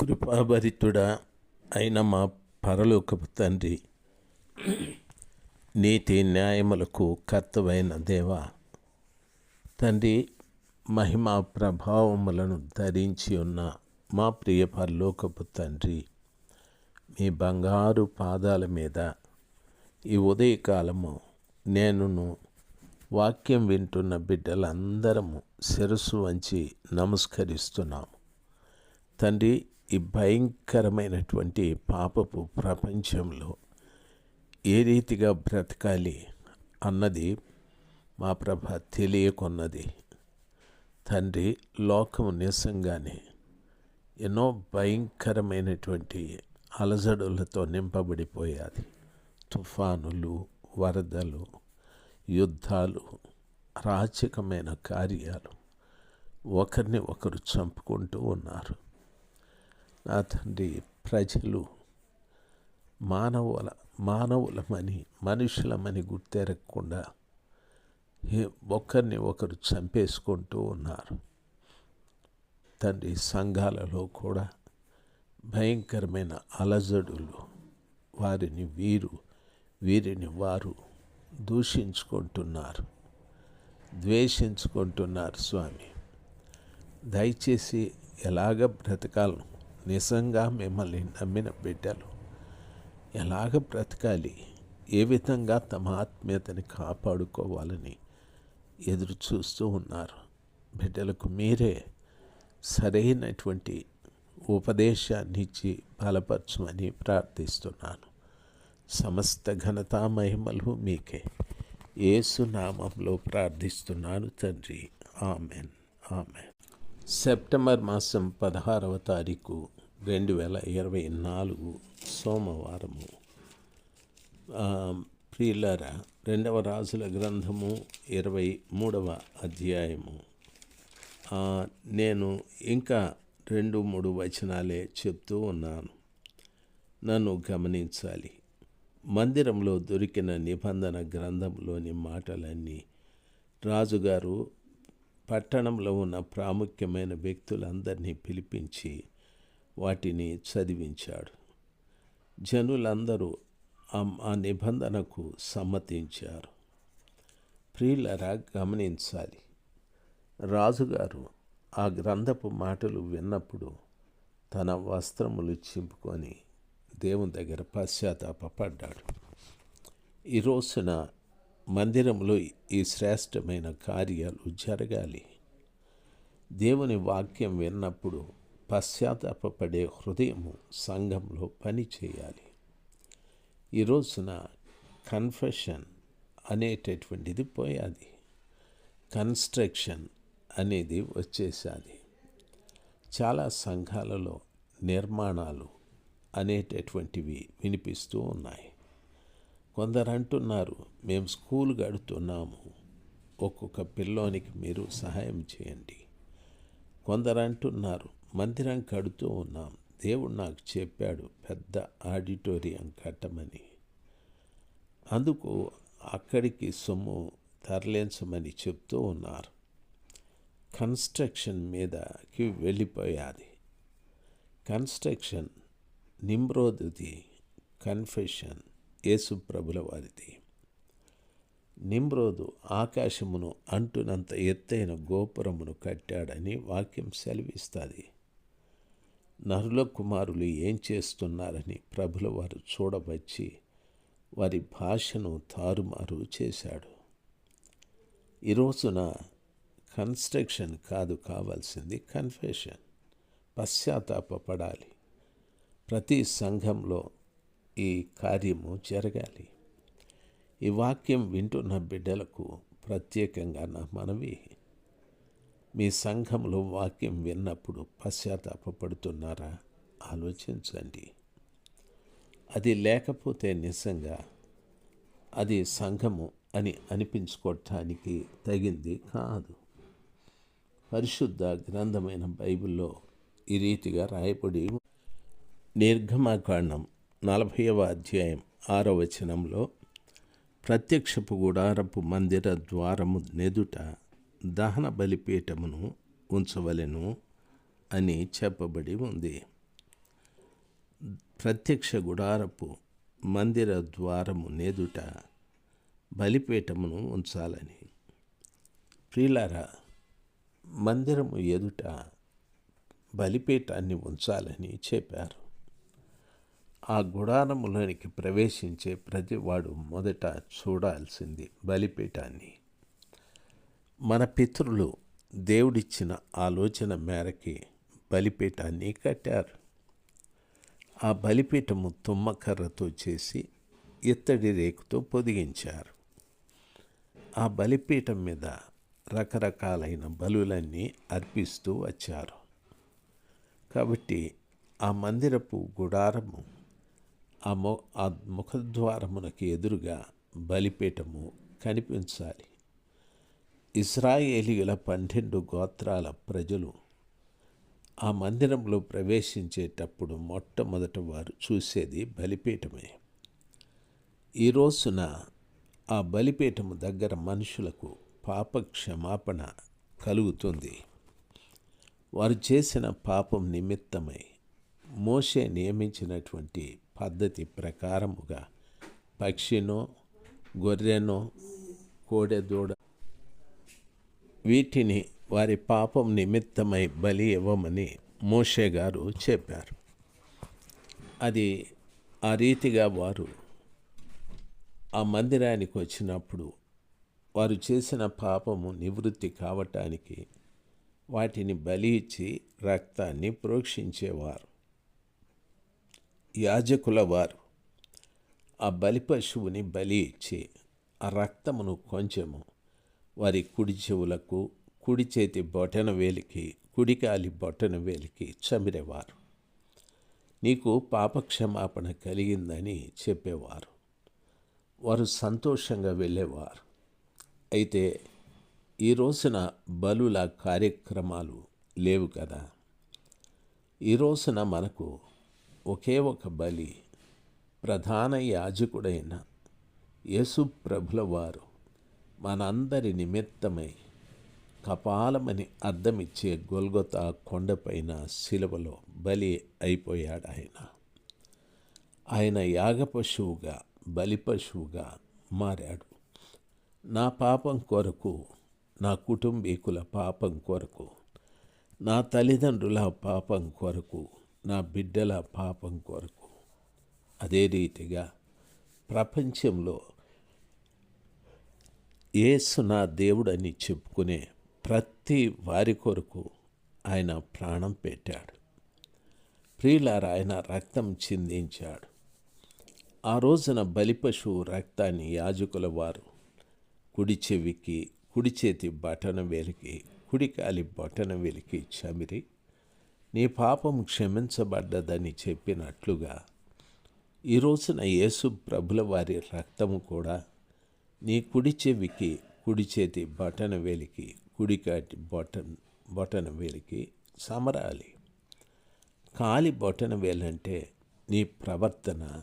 కృపాభరితుడా అయిన మా పరలోకపు తండ్రి నీతి న్యాయములకు కర్తవైన దేవ తండ్రి మహిమ ప్రభావములను ధరించి ఉన్న మా ప్రియ పరలోకపు తండ్రి మీ బంగారు పాదాల మీద ఈ ఉదయకాలము నేనును వాక్యం వింటున్న బిడ్డలందరము శిరస్సు వంచి నమస్కరిస్తున్నాము. తండ్రి ఈ భయంకరమైనటువంటి పాపపు ప్రపంచంలో ఏ రీతిగా బ్రతకాలి అన్నది మా ప్రభ తెలియకున్నది. తండ్రి లోకము నిజంగానే ఎన్నో భయంకరమైనటువంటి అలజడులతో నింపబడిపోయాది. తుఫానులు వరదలు యుద్ధాలు అరాచకమైన కార్యాలు ఒకరిని ఒకరు చంపుకుంటూ ఉన్నారు. నా తండ్రి ప్రజలు మానవుల మానవులమని మనుషులమని గుర్తెరగకుండా ఒకరిని ఒకరు చంపేసుకుంటూ ఉన్నారు. తండ్రి సంఘాలలో కూడా భయంకరమైన అలజడులు వారిని వీరు వీరిని వారు దూషించుకుంటున్నారు. ద్వేషించుకుంటున్నారు స్వామి. దయచేసి ఎలాగ బ్రతకాలను? నిజంగా మిమ్మల్ని నమ్మిన బిడ్డలు ఎలాగ బ్రతకాలి? ఏ విధంగా తమ ఆత్మీయతని కాపాడుకోవాలని ఎదురు చూస్తూ ఉన్నారు. బిడ్డలకు మీరే సరైనటువంటి ఉపదేశాన్ని ఇచ్చి బలపరచమని ప్రార్థిస్తున్నాను. సమస్త ఘనతా మహిమలు మీకే. ఏసునామంలో ప్రార్థిస్తున్నాను తండ్రి. ఆమెన్. ఆమెన్. సెప్టెంబర్ మాసం పదహారవ తారీఖు రెండు వేల ఇరవై నాలుగు సోమవారము. ఆ, ప్రియులారా రెండవ రాజుల గ్రంథము ఇరవై మూడవ అధ్యాయము. నేను ఇంకా రెండు మూడు వచనాలే చెప్తూ ఉన్నాను. నన్ను గమనించాలి. మందిరంలో దొరికిన నిబంధన గ్రంథంలోని మాటలన్నీ రాజుగారు పట్టణంలో ఉన్న ప్రాముఖ్యమైన వ్యక్తులందరినీ పిలిపించి వాటిని చదివించాడు. జనులందరూ ఆ- నిబంధనకు సమ్మతించారు. ప్రియులరా గమనించాలి. రాజుగారు ఆ గ్రంథపు మాటలు విన్నప్పుడు తన వస్త్రములు చింపుకొని దేవుని దగ్గర పశ్చాత్తాపడ్డాడు ఈ రోజున మందిరంలో ఈ శ్రేష్టమైన కార్యాలు జరగాలి. దేవుని వాక్యం విన్నప్పుడు పశ్చాత్తాపడే హృదయము సంఘంలో పని చేయాలి ఈ రోజున కన్ఫెషన్ అనేటటువంటిది పోయాది. కన్స్ట్రక్షన్ అనేది వచ్చేసాది చాలా సంఘాలలో నిర్మాణాలు అనేటటువంటివి వినిపిస్తూ ఉన్నాయి. కొందరు అంటున్నారు మేము స్కూల్ కడుతున్నాము ఒక్కొక్క పిల్లోనికి మీరు సహాయం చేయండి. కొందరు అంటున్నారు మందిరం కడుతూ ఉన్నాం దేవుడు నాకు చెప్పాడు పెద్ద ఆడిటోరియం కట్టమని. అందుకు అక్కడికి సొమ్ము తరలించమని చెప్తూ ఉన్నారు. కన్స్ట్రక్షన్ మీదకి వెళ్ళిపోయాది. కన్స్ట్రక్షన్ నిమ్రోదుది కన్ఫెషన్ యేసుప్రభుల వారిది. నిమ్రోదు ఆకాశమును అంటునంత ఎత్తైన గోపురమును కట్టాడని వాక్యం సెలవిస్తుంది. నరుల కుమారులు ఏం చేస్తున్నారని ప్రభుల వారు చూడవచ్చి వారి భాషను తారుమారు చేశాడు. ఈ రోజున కన్స్ట్రక్షన్ కాదు కావాల్సింది కన్ఫెషన్. పశ్చాత్తాపడాలి ప్రతి సంఘంలో ఈ కార్యము జరగాలి. ఈ వాక్యం వింటున్న బిడ్డలకు ప్రత్యేకంగా నా మనవి. మీ సంఘంలో వాక్యం విన్నప్పుడు పశ్చాత్తాపడుతున్నారా ఆలోచించండి. అది లేకపోతే నిజంగా అది సంఘము అని అనిపించుకోవటానికి తగింది కాదు. పరిశుద్ధ గ్రంథమైన బైబిల్లో ఈ రీతిగా రాయబడి నిర్గమాకాండం నలభైవ అధ్యాయం ఆరో వచనంలో ప్రత్యక్షపు గుడారపు మందిర ద్వారము నెదుట దహన బలిపీఠమును ఉంచవలెను అని చెప్పబడి ఉంది. ప్రత్యక్ష గుడారపు మందిర ద్వారము నెదుట బలిపీఠమును ఉంచాలని. ప్రియులారా మందిరము ఎదుట బలిపీఠాన్ని ఉంచాలని చెప్పారు. ఆ గుడారములోనికి ప్రవేశించే ప్రతివాడు మొదట చూడాల్సింది బలిపీఠాన్ని. మన పితృలు దేవుడిచ్చిన ఆలోచన మేరకి బలిపీఠాన్ని కట్టారు. ఆ బలిపీఠము తుమ్మకర్రతో చేసి ఇత్తడి రేకుతో పొదిగించారు. ఆ బలిపీఠం మీద రకరకాలైన బలులన్నీ అర్పిస్తూ వచ్చారు. కాబట్టి ఆ మందిరపు గుడారము ఆ మొ ఆ ముఖద్వారమునకు ఎదురుగా బలిపీఠము కనిపించాలి. ఇస్రాయేలీల పన్నెండు గోత్రాల ప్రజలు ఆ మందిరంలో ప్రవేశించేటప్పుడు మొట్టమొదట వారు చూసేది బలిపీఠమే. ఈ రోజున ఆ బలిపీఠము దగ్గర మనుషులకు పాప క్షమాపణ కలుగుతుంది. వారు చేసిన పాపం నిమిత్తమై మోసే నియమించినటువంటి పద్ధతి ప్రకారముగా పక్షినో గొర్రెనో కోడెదూడ వీటిని వారి పాపం నిమిత్తమై బలి ఇవ్వమని మోషే గారు చెప్పారు. అది ఆ రీతిగా వారు ఆ మందిరానికి వచ్చినప్పుడు వారు చేసిన పాపము నివృత్తి కావటానికి వాటిని బలి ఇచ్చి రక్తాన్ని ప్రోక్షించేవారు. యాజకుల వారు ఆ బలి పశువుని బలి ఇచ్చి ఆ రక్తమును కొంచెము వారి కుడి చెవులకు కుడి చేతి బొటన వేలికి కుడికాలి బొటన వేలికి చమిరేవారు నీకు పాపక్షమాపణ కలిగిందని చెప్పేవారు. వారు సంతోషంగా వెళ్ళేవారు. అయితే ఈ రోజున బలుల కార్యక్రమాలు లేవు కదా. ఈ రోజున మనకు ఒకే ఒక బలి ప్రధాన యాజకుడైన యేసుప్రభుల వారు మనందరి నిమిత్తమై కపాలమని అద్దమిచ్చే గొల్గొత కొండపైన శిలువలో బలి అయిపోయాడు ఆయన ఆయన యాగ పశువుగా బలి పశువుగా మారాడు. నా పాపం కొరకు నా కుటుంబీకుల పాపం కొరకు నా తల్లిదండ్రుల పాపం కొరకు నా బిడ్డల పాపం కొరకు అదే రీతిగా ప్రపంచంలో ఏసు నా దేవుడని చెప్పుకునే ప్రతి వారి కొరకు ఆయన ప్రాణం పెట్టాడు. ప్రియులారా ఆయన రక్తం చిందించాడు. ఆ రోజున బలిపశువు రక్తాన్ని యాజకుల వారు కుడి చెవికి కుడి చేతి బటన వెలికి కుడి కాలి బటన వెలికి చమిరి నీ పాపం క్షమించబడ్డదని చెప్పినట్లుగా ఈ రోజున యేసు ప్రభుల వారి రక్తము కూడా నీ కుడి చెవికి కుడి చేతి బటన వేలికి కుడికాటి బొటన్ బొటన వేలికి సమరాలి. కాలి బొటన వేలంటే నీ ప్రవర్తన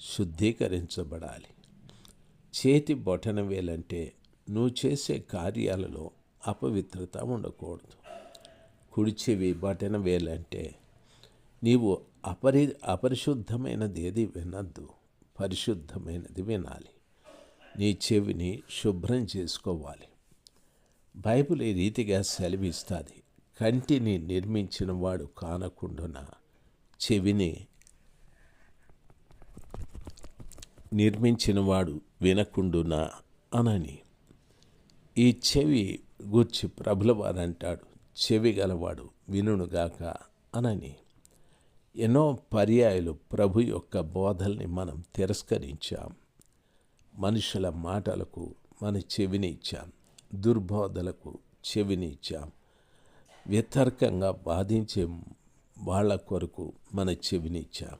శుద్ధీకరించబడాలి. చేతి బొటన వేలంటే నువ్వు చేసే కార్యాలలో అపవిత్రత ఉండకూడదు. కుడి చెవి బటన వేలంటే నీవు అపరి అపరిశుద్ధమైనది ఏది వినద్దు. పరిశుద్ధమైనది వినాలి. నీ చెవిని శుభ్రం చేసుకోవాలి. బైబిల్ ఈ రీతిగా సెలవిస్తుంది. కంటిని నిర్మించిన వాడు కానకుండా చెవిని నిర్మించినవాడు వినకుండునా అనని ఈ చెవి గూర్చి ప్రభులవారు అంటాడు చెవి గలవాడు వినుగాక అనని. ఎన్నో పర్యాయాలు ప్రభు యొక్క బోధల్ని మనం తిరస్కరించాం. మనుషుల మాటలకు మన చెవిని ఇచ్చాం దుర్బోధలకు చెవిని ఇచ్చాం వ్యతర్కంగా బాధించే వాళ్ళ కొరకు మన చెవిని ఇచ్చాం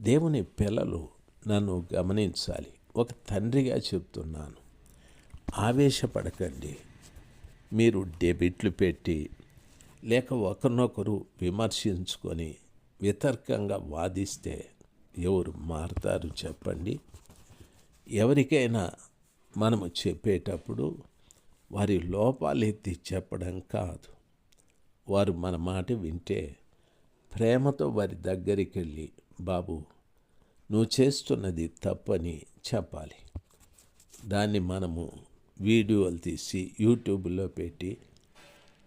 దేవుని పిల్లలు నన్ను గమనించాలి. ఒక తండ్రిగా చెప్తున్నాను. ఆవేశపడకండి. మీరు డెబిట్లు పెట్టి లేక ఒకరినొకరు విమర్శించుకొని వితర్కంగా వాదిస్తే ఎవరు మారుతారు చెప్పండి. ఎవరికైనా మనము చెప్పేటప్పుడు వారి లోపాలు ఎత్తి చెప్పడం కాదు. వారు మన మాట వింటే ప్రేమతో వారి దగ్గరికి వెళ్ళి బాబు నువ్వు చేస్తున్నది తప్పని చెప్పాలి. దాన్ని మనము వీడియోలు తీసి యూట్యూబ్లో పెట్టి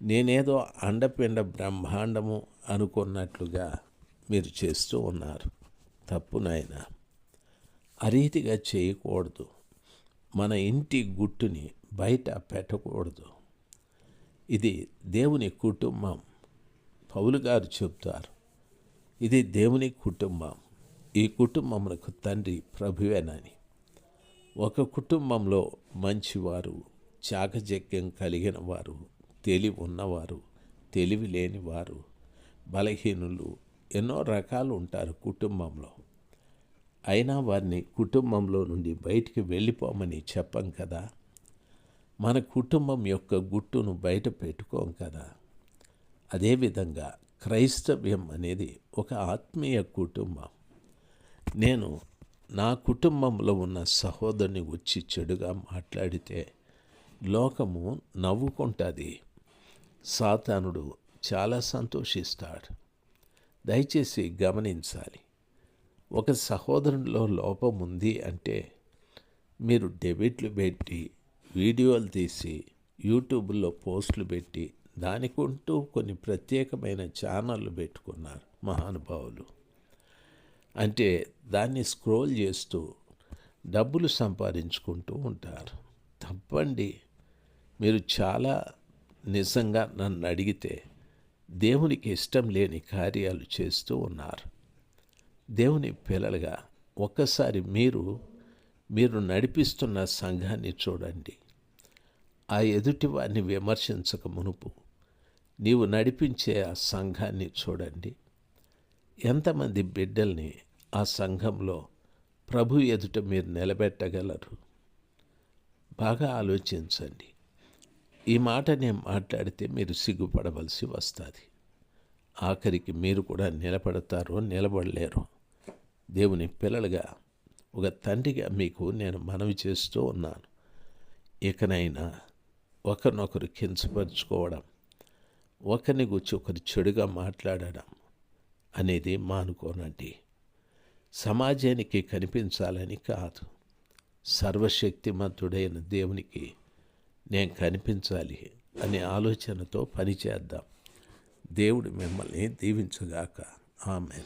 నేనేదో అండపిండ బ్రహ్మాండము అనుకున్నట్లుగా మీరు చేస్తూ ఉన్నారు. తప్పు నాయన. ఆ రీతిగా చేయకూడదు. మన ఇంటి గుట్టుని బయట పెట్టకూడదు. ఇది దేవుని కుటుంబం. పౌలు గారు చెప్తారు ఇది దేవుని కుటుంబం. ఈ కుటుంబమునకు తండ్రి ప్రభువేనని. ఒక కుటుంబంలో మంచివారు చాకచక్యం కలిగిన వారు తెలివి ఉన్నవారు తెలివి లేనివారు బలహీనులు ఎన్నో రకాలు ఉంటారు కుటుంబంలో. అయినా వారిని కుటుంబంలో నుండి బయటికి వెళ్ళిపోమని చెప్పం కదా. మన కుటుంబం యొక్క గుట్టును బయట పెట్టుకోం కదా. అదేవిధంగా క్రైస్తవ్యం అనేది ఒక ఆత్మీయ కుటుంబం. నేను నా కుటుంబంలో ఉన్న సహోదరుని వచ్చి చెడుగా మాట్లాడితే లోకము నవ్వుకుంటుంది. సాతానుడు చాలా సంతోషిస్తాడు. దయచేసి గమనించాలి. ఒక సహోదరునిలో లోపం ఉంది అంటే మీరు డెబిట్లు పెట్టి వీడియోలు తీసి యూట్యూబ్లో పోస్టులు పెట్టి దానికుంటూ కొన్ని ప్రత్యేకమైన ఛానళ్ళు పెట్టుకున్నారు మహానుభావులు. అంటే దాన్ని స్క్రోల్ చేస్తూ డబ్బులు సంపాదించుకుంటూ ఉంటారు. తప్పండి. మీరు చాలా నిజంగా నన్ను అడిగితే దేవునికి ఇష్టం లేని కార్యాలు చేస్తూ ఉన్నారు. దేవుని పిల్లలుగా ఒక్కసారి మీరు మీరు నడిపిస్తున్న సంఘాన్ని చూడండి. ఆ ఎదుటి వారిని విమర్శించక మునుపు నీవు నడిపించే ఆ సంఘాన్ని చూడండి. ఎంతమంది బిడ్డల్ని ఆ సంఘంలో ప్రభు ఎదుట మీరు నిలబెట్టగలరు? బాగా ఆలోచించండి. ఈ మాట నేను మాట్లాడితే మీరు సిగ్గుపడవలసి వస్తుంది. ఆఖరికి మీరు కూడా నిలబడతారో నిలబడలేరు దేవుని పిల్లలుగా ఒక తండ్రిగా మీకు నేను మనవి చేస్తూ ఉన్నాను. ఇకనైనా ఒకరినొకరు కించపరుచుకోవడం ఒకరిని గురించి ఒకరు చెడుగా మాట్లాడడం అనేది మానుకోనండి సమాజానికి కనిపించాలని కాదు. సర్వశక్తిమంతుడైన దేవునికి నేను కనిపించాలి అనే ఆలోచనతో పనిచేద్దాం దేవుడు మిమ్మల్ని దీవించగాక. ఆమె